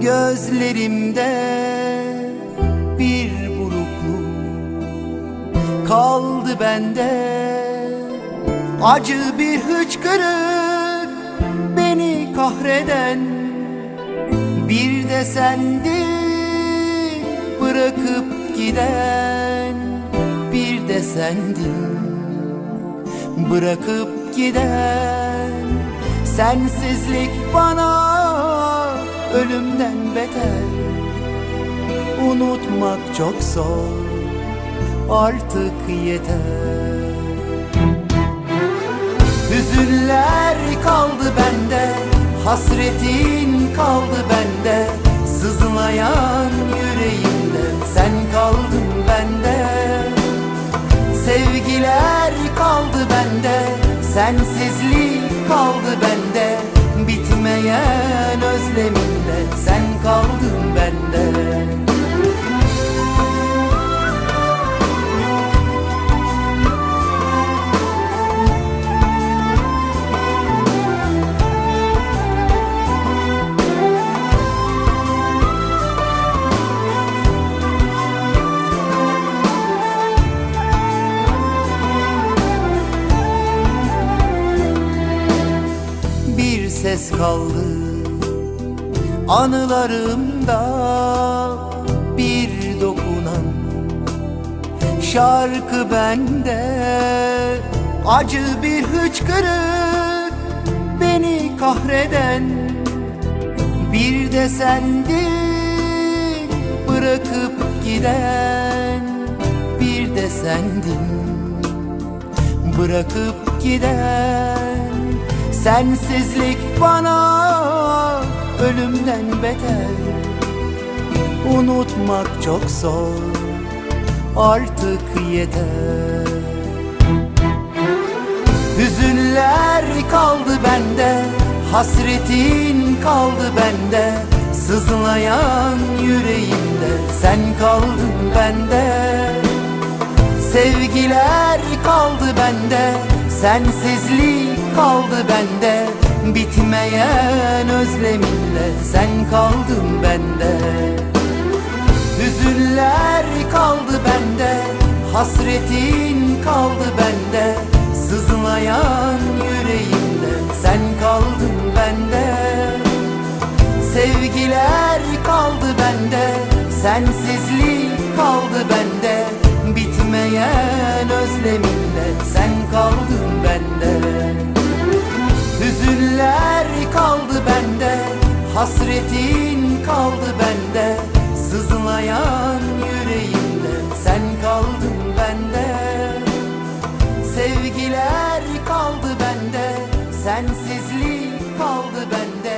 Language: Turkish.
Gözlerimde bir burukluk kaldı bende. Acı bir hıçkırık beni kahreden Bir de sendin bırakıp giden Bir de sendin bırakıp giden Sensizlik bana ölümden beter. Unutmak çok zor artık yeter. Hüzünler kaldı bende Hasretin kaldı bende. Sızlayan yüreğimde Sen kaldın bende. Sevgiler kaldı bende Sensizlik kaldı bende Bitmeyen özlemimde. Sen ses kaldı Anılarımda. Bir dokunan Şarkı bende Acı bir hıçkırık Beni kahreden. Bir de sendin Bırakıp giden Bir de sendin bırakıp giden Sensizlik bana ölümden beter. Unutmak çok zor artık yeter. Hüzünler kaldı bende Hasretin kaldı bende. Sızlayan yüreğimde Sen kaldın bende. Sevgiler kaldı bende Sensizlik kaldı bende. Bitmeyen özlemimle Sen kaldın bende. Hüzünler kaldı bende. Hasretin kaldı bende. Sızlayan yüreğimde Sen kaldın bende. Sevgiler kaldı bende. Sensizlik kaldı bende bitmeyen özleminde sen kaldın bende. Hüzünler kaldı bende, hasretin kaldı bende. Sızlayan yüreğimde sen kaldın bende. Sevgiler kaldı bende, sensizlik kaldı bende.